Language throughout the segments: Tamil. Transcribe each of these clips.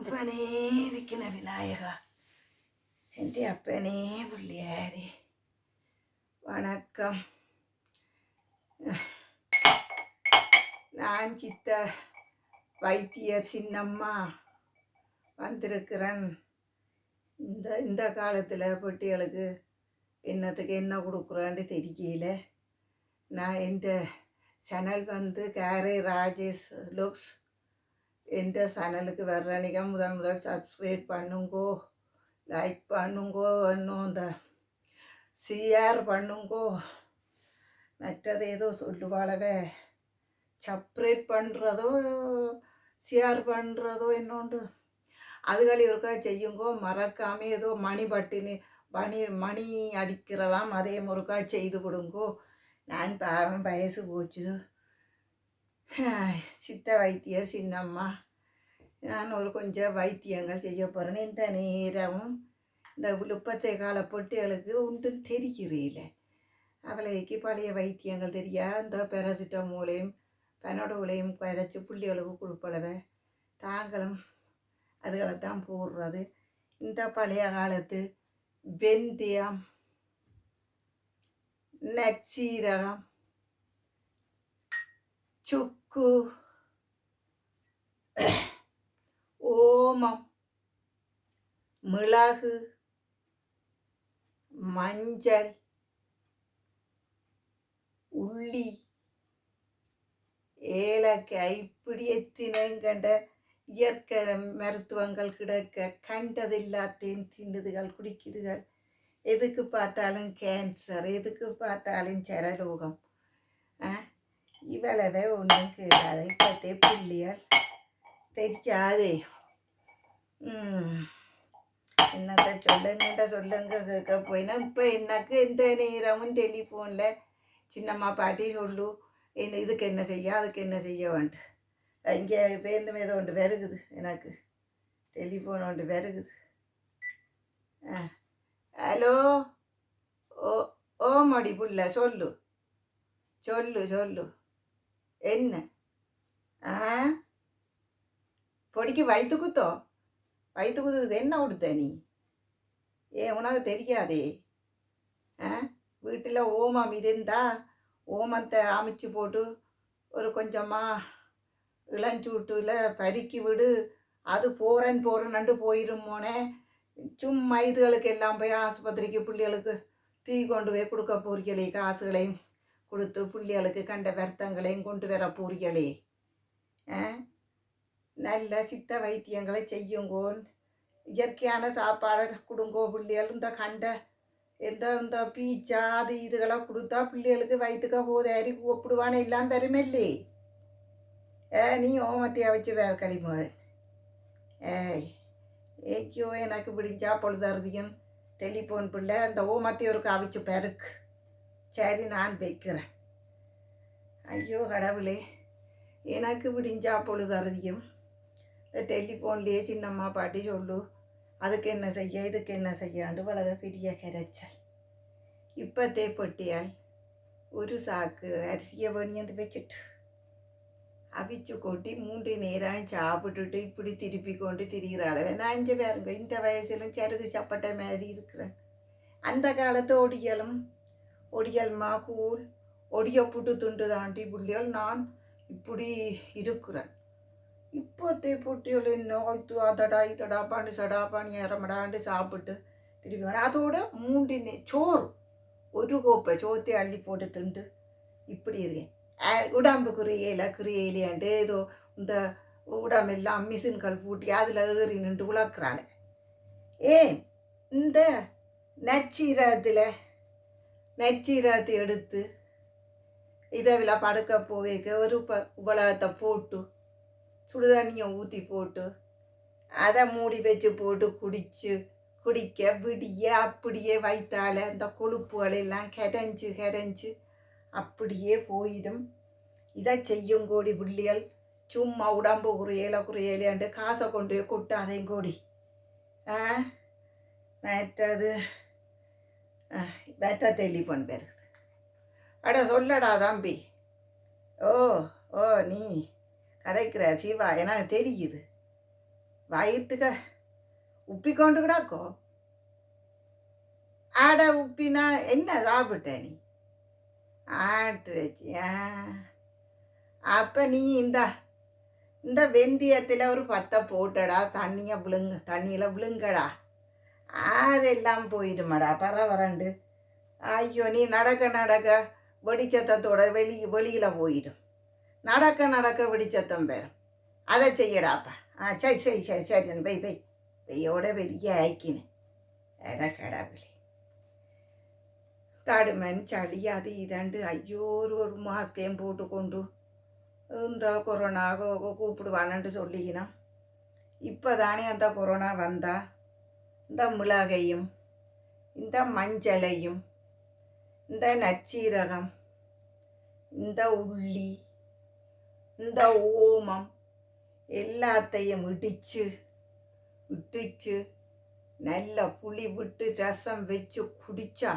അപ്പനേ വിൽക്കുന്ന വിനായക എൻ്റെ അപ്പനേ പുള്ളിയാരെ வணக்கம் நான் சித்த வைத்தியர் சின்னம்மா வந்திருக்கிறேன் இந்த இந்த காலத்தில் பெட்டிகளுக்கு என்னத்துக்கு என்ன கொடுக்குறான்னு தெரியல நான் எந்த சேனல் வந்து கேரே ராஜேஷ் லுக்ஸ் எந்த சேனலுக்கு வர்றனிக்க முதல் முதல் சப்ஸ்கிரைப் பண்ணுங்கோ லைக் பண்ணுங்கோ இன்னும் இந்த சிஆர் பண்ணுங்கோ. மற்றது ஏதோ சொல்லுவாளவே சப்ரேட் பண்ணுறதோ சிஆர் பண்ணுறதோ என்னோண்டு. அதுகள் இருக்கா செய்யுங்கோ. மறக்காம ஏதோ மணி பட்டினி மணி மணி அடிக்கிறதாம் அதே முறுக்கா செய்து கொடுங்கோ. நான் பாவம் வயசு போச்சு. சித்த வைத்தியர் சின்னம்மா. நான் ஒரு கொஞ்சம் வைத்தியங்கள் செய்ய போகிறேன் இந்த நேரமும் இந்த முப்பத்தே கால பொட்டிகளுக்கு ஒன்றும் தெரிகிறீல. அவளைக்கு பழைய வைத்தியங்கள் தெரியா? இந்த பெரசிட்டமோலையும் பனடோலையும் குறைச்சி புள்ளிகளுக்கு கொடுப்பளவை. தாங்களும் அதுகளைத்தான் போடுறது. இந்த பழைய காலத்து வெந்தயம் நச்சீரகம் சுக்கு ஓமம். மிளகு. மஞ்சள். உள்ளி. ஏலக்காய். இப்படி எத்தினங்கண்ட இயற்கை மருத்துவங்கள் கிடக்க கண்டதில்லாத்தேன் தின்னுதுகள் குடிக்குதுகள். எதுக்கு பார்த்தாலும் கேன்சர் எதுக்கு பார்த்தாலும் சரலோகம் ஆ? இவ்வளவே ஒன்றும் கேட்காத இப்பத்தே பிள்ளையால் தெரியாதே ம் என்னத்த சொல்லுங்கட்ட சொல்லுங்க கேட்க போயினா இப்போ எனக்கு எந்த நேரமும் டெலிஃபோனில் சின்னம்மா பாட்டி சொல்லு என்ன இதுக்கு என்ன செய்ய அதுக்கு என்ன செய்ய வேண்டு இங்கே பேருந்து மேதோ ஒன்று பெருகுது எனக்கு டெலிஃபோன் ஒன்று பெருகுது ஆ ஹலோ ஓ ஓ மடி புள்ள சொல்லு சொல்லு சொல்லு என்ன? ஆ பொடிக்கு வயிற்று குத்தோ? வயிற்று குத்துக்கு என்ன கொடுத்த நீ? ஏ உனக்கு தெரியாதே. ஆ? வீட்டில் ஓமம் இருந்தா ஓமத்தை அமைச்சு போட்டு ஒரு கொஞ்சமாக இளஞ்சூட்டில் பருக்கி விடு. அது போகிறேன் போகிறேன்னு போயிருமோனே சும்மா இதுகளுக்கு எல்லாம் போய் ஆஸ்பத்திரிக்கு பிள்ளைகளுக்கு தீ கொண்டு போய் கொடுக்க போறீங்களே காசுகளையும். கொடுத்து பிள்ளைகளுக்கு கண்ட வருத்தங்களையும் கொண்டு வர போறீங்களே? நல்ல சித்த வைத்தியங்களை செய்யுங்கோன். இயற்கையான சாப்பாடை கொடுங்கோ பிள்ளைகள். இந்த கண்ட எந்த இந்த பீச்சா அது இதுகளை கொடுத்தா பிள்ளைகளுக்கு வயிற்றுக்க போதாரி கூப்பிடுவானே. எல்லாம் பெருமில்லே ஏ நீ ஓமத்தையா வச்சு வேற கடிமகள். ஏய் ஏக்கியோ எனக்கு பிடிச்சா பொழுதறுதியும். டெலிஃபோன் பிள்ளை அந்த ஓமத்தை ஒரு காவிச்சு பெருக்கு. சரி நான் வைக்கிறேன். ஐயோ கடவுளே. எனக்கு விடிஞ்சா பொழுதறுதியும் இந்த டெலிஃபோன்லேயே சின்னம்மா பாட்டி சொல்லு. அதுக்கு என்ன செய்ய இதுக்கு என்ன செய்யாண்டு வளர பெரிய கரைச்சல். இப்பத்தே பொட்டியால் ஒரு சாக்கு அரிசியை வேணியந்து வச்சுட்டு அவிச்சு கொட்டி மூன்று நேரம் சாப்பிட்டுட்டு இப்படி திருப்பி கொண்டு திரிகிறாள் நான் இங்கே ഇന്ന இந்த வயசுலும் சருகு சப்பட்டை மாதிரி இருக்கிறேன். அந்த காலத்து ஒடியலும் ஒடியல்மா கூழ் ஒடிய புட்டு துண்டு தாண்டி புள்ளியல் நான் இப்படி இருக்கிறேன். இப்போத்தே பொட்டியல் நோய்த்து அதடா இதடா பாண்டி சடா பாணி இறமடாண்டு சாப்பிட்டு திருப்பி வேணும் அதோட மூன்று சோறு ஒரு கோப்பை சோத்தை அள்ளி போட்டு திண்டு இப்படி இருக்கேன். உடம்பு குறையல குறையலையாண்டு ஏதோ இந்த உடம்பெல்லாம் மிஷின்கள் பூட்டி அதில் ஏறி நின்று உழக்கிறானே. ஏன்? இந்த நச்சீரத்தில் நச்சீரத்தை எடுத்து இரவில் படுக்க போவேக்க ஒரு ப உபலகத்தை போட்டு சுடுதண்ணியை ஊற்றி போட்டு அதை மூடி வச்சு போட்டு குடிச்சு குடிக்க விடிய அப்படியே வைத்தால இந்த கொழுப்புகளெல்லாம் கரைஞ்சு கரைஞ்சு அப்படியே போயிடும். இதை செய்யும் கோடி பிள்ளைகள். சும்மா உடம்பு குறையல குறையலாண்டு காசை கொண்டு போய் கொட்டாதையும் கோடி. ஆ? மற்றது மற்ற டெலிஃபோன் பெருகுது அட சொல்லடா தம்பி. ஓ ஓ நீ கதைக்கிற சிவா எனக்கு தெரியுது. வயிற்றுக்க உப்பிக்கொண்டு கிடக்கோ? ஆடை உப்பினா என்ன சாப்பிட்ட நீ? ஆட்டுச்சு அப்போ நீ இந்த இந்த வெந்தயத்தில் ஒரு பத்தை போட்டடா தண்ணியை விழுங்க தண்ணியில் விழுங்கடா. அதெல்லாம் போயிடுமாடா பரவரண்டு ஐயோ நீ நடக்க நடக்க வெடிச்சத்தத்தோட வெளி வெளியில் போயிடும். நடக்க நடக்க வெடிச்சத்தம் பெறும் அதை செய்யடாப்பா. ஆ சரி சரி சரி சரி பை பை பெய்யோட வெளியே ஆக்கினேன். எட கடவுளே. தடுமன் சளி அது இதண்டு. ஐயோ ஒரு ஒரு மாஸ்கையும் போட்டுக்கொண்டு இந்த கொரோனா கூ- கூப்பிடுவானன்ட்டு சொல்லிக்கினான். இப்போ தானே அந்த கொரோனா வந்தா. இந்த மிளகையும் இந்த மஞ்சளையும் இந்த நச்சீரகம் இந்த உள்ளி இந்த ஓமம் எல்லாத்தையும் இடித்து இடிச்சு நல்ல புளி விட்டு ரசம் வச்சு குடிச்சா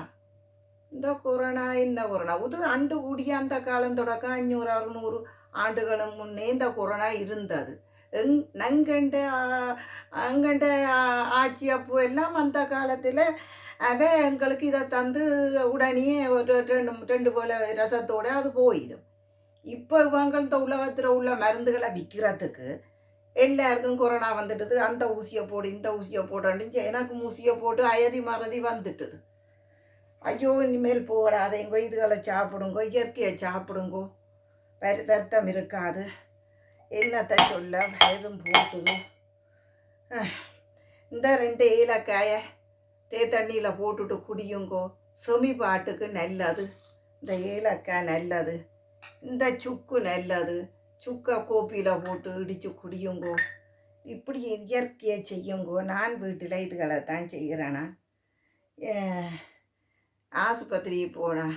இந்த கொரோனா இந்த கொரோனா இது அண்டு கூடிய அந்த காலம் தொடக்கம் அஞ்சூறு அறுநூறு ஆண்டுகளும் முன்னே இந்த கொரோனா இருந்தது. எங் நங்கண்ட அங்கண்ட ஆட்சி அப்போ எல்லாம் அந்த காலத்தில் அவன் எங்களுக்கு இதை தந்து உடனே ஒரு ரெண்டு ரெண்டு போல ரசத்தோடு அது போயிடும் இப்போ இவங்க இந்த உலகத்தில் உள்ள மருந்துகளை விற்கிறதுக்கு எல்லாருக்கும் கொரோனா வந்துட்டுது. அந்த ஊசியை போடு இந்த ஊசியை போடுன்னு எனக்கு ஊசியை போட்டு அயதி மறதி வந்துட்டுது. ஐயோ இனிமேல் போடாதேங்கோ இதுகளை சாப்பிடுங்கோ இயற்கையை சாப்பிடுங்கோ. வெ வருத்தம் இருக்காது. என்னத்தை சொல்ல வயதும் போட்டுது இந்த ரெண்டு ஏலக்காயை தே தண்ணியில் போட்டுட்டு குடியுங்கோ. செமி பாட்டுக்கு நல்லது. இந்த ஏலக்காய் நல்லது. இந்த சுக்கு நல்லது. சுக்கை கோப்பியில் போட்டு இடித்து குடியுங்கோ. இப்படி இயற்கையை செய்யுங்கோ. நான் வீட்டில் இதுகளை தான் செய்கிறேனா. ஆஸ்பத்திரி போனால்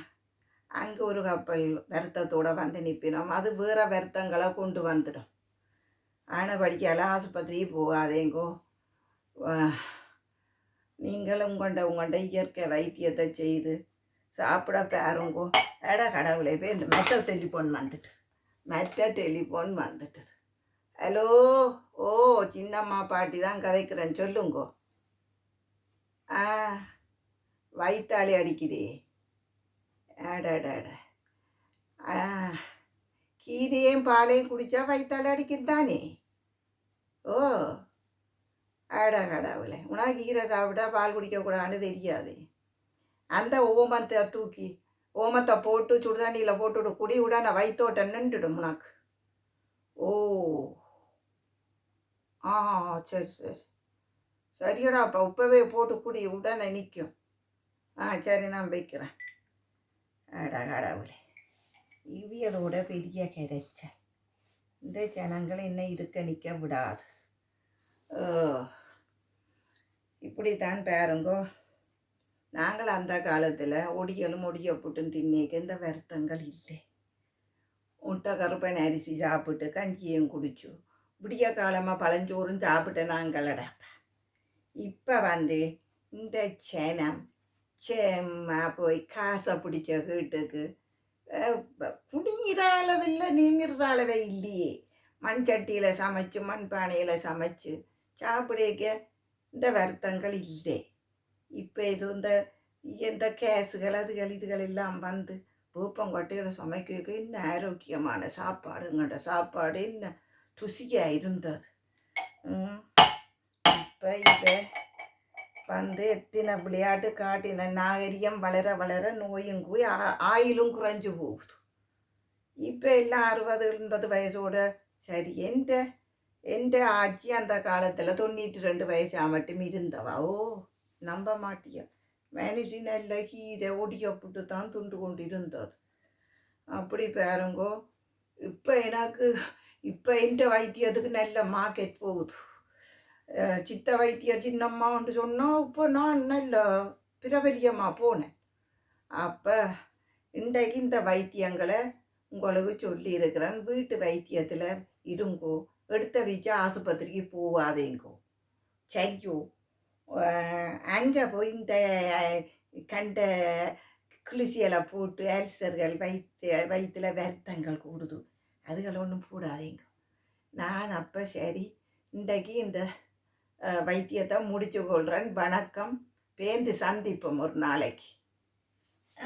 அங்கே ஒரு கப்பல் வருத்தத்தோடு வந்து நிற்பினோம் அது வேறு வருத்தங்களை கொண்டு வந்துடும். ஆனபடிக்கால ஆஸ்பத்திரி போகாதேங்கோ. நீங்களும் கொண்ட உங்கள்கிட்ட இயற்கை வைத்தியத்தை செய்து சாப்பிட பாருங்கோ. எட கடவுளை போய் இந்த மெட்ட டெலிஃபோன் வந்துட்டு. மெட்ட டெலிஃபோன் வந்துட்டு. ஹலோ ஓ சின்னம்மா பாட்டி தான் கதைக்கிறேன். சொல்லுங்கோ. ஆ வயிற்றாலே அடிக்குதே. ஆடாடாட ஆ கீரையும் பாலையும் குடித்தா வயிற்றால் அடிக்குது தானே? ஓ ஆடா கடாவில் உனா கீரை சாப்பிட்டா பால் குடிக்கக்கூடாதுன்னு தெரியாது. அந்த ஓமத்தை தூக்கி ஓமத்தை போட்டு சுடுதண்ணியில் போட்டுட்டு குடி விட நான் வயிற்றோட்ட நின்றுடும் உனக்கு. ஓ ஆ சரி சரி. சரியடா அப்போ. இப்போவே போட்டு குடி உடனே நிற்கும் ஆ சரி நான் வைக்கிறேன். அட கடவுளே இவியலோட பெரிய கிடைச்ச இந்த ஜனங்கள் என்ன இருக்க நிற்க விடாது இப்படித்தான் பாருங்கோ நாங்கள் அந்த காலத்தில் ஒடியலும் ஒடிய புட்டும் தின்னேக்க இந்த வருத்தங்கள் இல்லை முட்டை கருப்பன் அரிசி சாப்பிட்டு கஞ்சியும் குடிச்சு விடிய காலமாக பழஞ்சோறும் சாப்பிட்டு நாங்களடா இப்போ வந்து இந்த சனம் செம்மா போய் காசை பிடிச்ச வீட்டுக்கு. புடிங்கிற ப- குடிக்கிற அளவில்லை நிமிர்ற அளவே இல்லையே. மண் சட்டியில் சமைச்சு மண் பானையில் சமைச்சு சாப்பிடக்க இந்த வருத்தங்கள் இல்லை. இப்போ இது இந்த இந்த கேஸுகள் அதுகள் இதுகள் எல்லாம் வந்து பூப்பங்கொட்டையில் சமைக்க என்ன ஆரோக்கியமான சாப்பாடுங்கட சாப்பாடு என்ன ருசியாக இருந்தது. இப்போ இப்போ வந்து எத்தனை விளையாட்டு காட்டின நாகரிகம் வளர வளர நோயும் போய் ஆயிலும் குறைஞ்சு போகுது. இப்போ எல்லாம் அறுபது எண்பது வயசோட சரி எந்த எந்த ஆட்சி அந்த காலத்தில் தொண்ணூற்றி ரெண்டு வயசா மட்டும் இருந்தவா? ஓ நம்ப மாட்டியா? மனுஷி நல்ல கீரை ஒடியப்பட்டு தான் துண்டு கொண்டு இருந்தது அப்படி பாருங்கோ இப்போ எனக்கு இப்போ இந்த வைத்தியத்துக்கு நல்ல மார்க்கெட் போகுது. சித்த வைத்தியர் சின்னம்மான்னு சொன்னால் இப்போ நான் நல்ல பிரபல்யமாக போனேன். அப்போ இன்றைக்கு இந்த வைத்தியங்களை உங்களுக்கு சொல்லியிருக்கிறேன் வீட்டு வைத்தியத்தில் இருங்கோ. எடுத்த வீச்சு ஆஸ்பத்திரிக்கு போகாதேங்கோ சரியோ அங்கே போய் இந்த கண்ட குளிசியலை போட்டு அல்சர்கள் வைத்திய வயிற்றில் வருத்தங்கள் கூடுது. அதுகள் ஒன்றும் போடாதீங்க. நான் அப்போ சரி இன்றைக்கு இந்த வைத்தியத்தை முடிச்சு கொள்கிறேன் வணக்கம். பேந்து சந்திப்போம் ஒரு நாளைக்கு.